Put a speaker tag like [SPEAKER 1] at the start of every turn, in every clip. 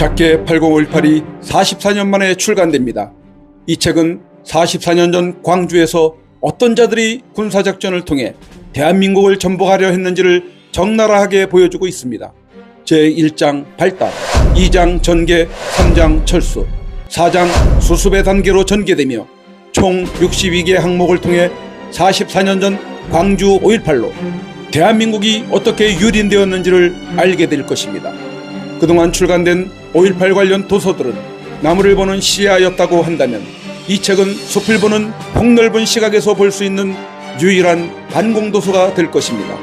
[SPEAKER 1] 작게 8018이 44년 만에 출간됩니다. 이 책은 44년 전 광주에서 어떤 자들이 군사작전을 통해 대한민국을 전복하려 했는지를 적나라하게 보여주고 있습니다. 제1장 발달, 2장 전개, 3장 철수, 4장 수습의 단계로 전개되며 총 62개 항목을 통해 44년 전 광주 5.18로 대한민국이 어떻게 유린되었는지를 알게 될 것입니다. 그동안 출간된 5.18 관련 도서들은 나무를 보는 시야였다고 한다면 이 책은 숲을 보는 폭넓은 시각에서 볼 수 있는 유일한 반공도서가 될 것입니다.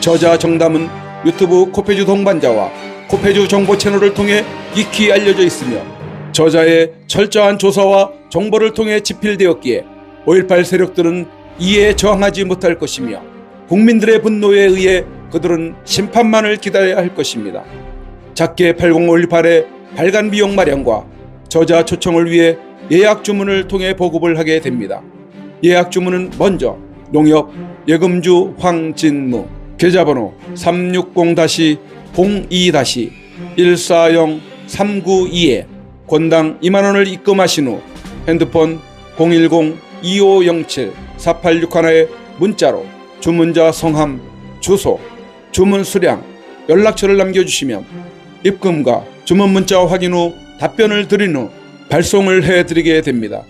[SPEAKER 1] 저자 정담은 유튜브 코페주 동반자와 코페주 정보 채널을 통해 익히 알려져 있으며 저자의 철저한 조사와 정보를 통해 집필되었기에 5.18 세력들은 이에 저항하지 못할 것이며 국민들의 분노에 의해 그들은 심판만을 기다려야 할 것입니다. 작게 8058의 발간 비용 마련과 저자 초청을 위해 예약 주문을 통해 보급을 하게 됩니다. 예약 주문은 먼저 농협 예금주 황진무 계좌번호 360-02-02-140392에 권당 2만원을 입금하신 후 핸드폰 010-2507-4861에 문자로 주문자 성함, 주소, 주문 수량, 연락처를 남겨주시면 입금과 주문 문자 확인 후 답변을 드린 후 발송을 해드리게 됩니다.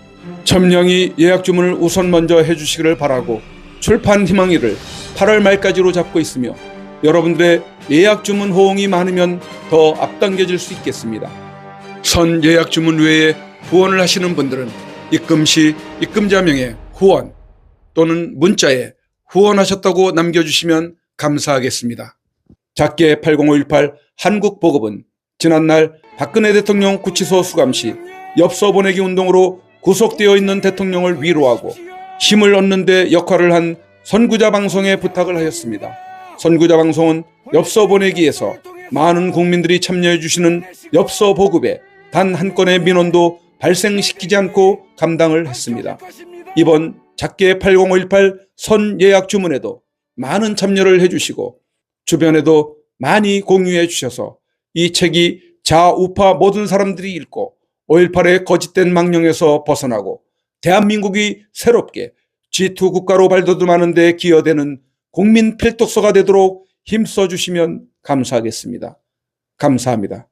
[SPEAKER 1] 첨령이 예약 주문을 우선 먼저 해주시기를 바라고 출판 희망일을 8월 말까지로 잡고 있으며 여러분들의 예약 주문 호응이 많으면 더 앞당겨질 수 있겠습니다. 선 예약 주문 외에 후원을 하시는 분들은 입금 시 입금자명에 후원 또는 문자에 후원하셨다고 남겨주시면 감사하겠습니다. 작게 80518 한국보급은 지난날 박근혜 대통령 구치소 수감 시 엽서 보내기 운동으로 구속되어 있는 대통령을 위로하고 힘을 얻는 데 역할을 한 선구자 방송에 부탁을 하였습니다. 선구자 방송은 엽서 보내기에서 많은 국민들이 참여해 주시는 엽서 보급에 단 한 건의 민원도 발생시키지 않고 감당을 했습니다. 이번 작게 8018 선 예약 주문에도 많은 참여를 해주시고 주변에도 많이 공유해 주셔서 이 책이 좌우파 모든 사람들이 읽고 5.18의 거짓된 망령에서 벗어나고 대한민국이 새롭게 G2 국가로 발돋움하는 데 기여되는 국민 필독서가 되도록 힘써 주시면 감사하겠습니다. 감사합니다.